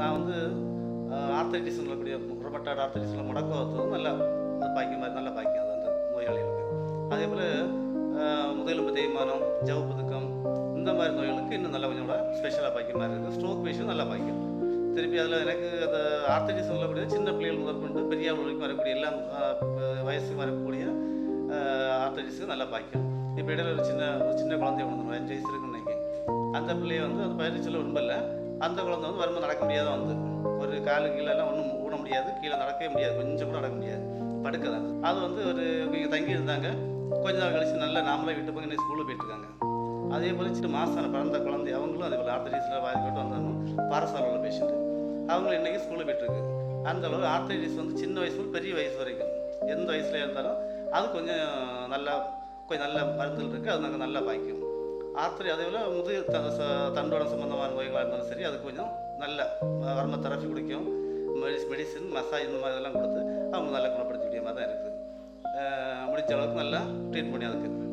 நான் வந்து ஆர்த்தரைட்டிஸ் சொல்லக்கூடிய புறப்பட்டாட ஆர்த்தரைட்டிஸில் முடக்குவத்தும் நல்ல அது பாய்க்கும் மாதிரி நல்ல பாய்க்கும் அது அந்த நோயாளிகளுக்கு அதே போல் முதலும்பு தேய்மானம் ஜவு புதுக்கம் இந்த மாதிரி நோய்களுக்கு இன்னும் நல்ல கொஞ்சம் கூட ஸ்பெஷலாக பாய்க்கும் மாதிரி இருக்குது ஸ்ட்ரோக் பேஷண்ட் நல்லா பாய்க்கும் திருப்பி அதில் எனக்கு அந்த ஆர்த்தரைட்டிஸ் சொல்லக்கூடிய சின்ன பிள்ளைகள் முதற்கொண்டு பெரிய வரைக்கும் வரக்கூடிய எல்லாம் வயசுக்கு வரக்கூடிய ஆர்த்தரைட்டிஸுக்கு நல்லா பாய்க்கும் இப்போ இடையில ஒரு சின்ன ஒரு சின்ன குழந்தை ஒன்று அஞ்சு வயசு இருக்குன்னு நினைக்கிறேன். அந்த பிள்ளைய வந்து அது பயிற்சியில் சொல்ல அந்த குழந்தை வந்து வரும்போது நடக்க முடியாத வந்து ஒரு காலு கீழெல்லாம் ஒன்றும் ஊட முடியாது கீழே நடக்கவே முடியாது கொஞ்சம் கூட நடக்க முடியாது. படுக்க தான். அது வந்து ஒரு இங்கே தங்கி இருந்தாங்க கொஞ்ச நாள் கழிச்சு நல்லா நாமளே விட்டு போய் இன்னைக்கு ஸ்கூலில் போயிட்டுருக்காங்க அதே போல் சின்ன மாசான பிறந்த குழந்தை அவங்களும் அதே போல் ஆர்த்தடிஸில் பாதிக்கப்பட்டு வந்தாங்க பாரசால உள்ள பேஷண்ட்டு அவங்களும் இன்றைக்கி ஸ்கூலில் போயிட்டுருக்கு அந்த அளவு ஆர்த்தடிஸ் வந்து சின்ன வயசு முதல் பெரிய வயசு வரைக்கும். எந்த வயசில் இருந்தாலும் அது கொஞ்சம் நல்லா கொஞ்சம் நல்ல மருந்துகள் இருக்குது அது நாங்கள் நல்லா பாய்க்கும் ஆர்த்தரி அதே போல் முது த ச- தண்டோடம் சம்மந்தமான நோய்களாக இருந்தாலும் சரி அது கொஞ்சம் நல்ல வர்ம தெரப்பி குடிக்கும். மெடிஸ் மெடிசின் மசாஜ் இந்த மாதிரி இதெல்லாம் கொடுத்து அவங்க நல்லா குணப்படுத்தக்கூடிய மாதிரி தான் இருக்குது. முடிஞ்ச அளவுக்கு நல்லா ட்ரீட் பண்ணி அதுக்கு.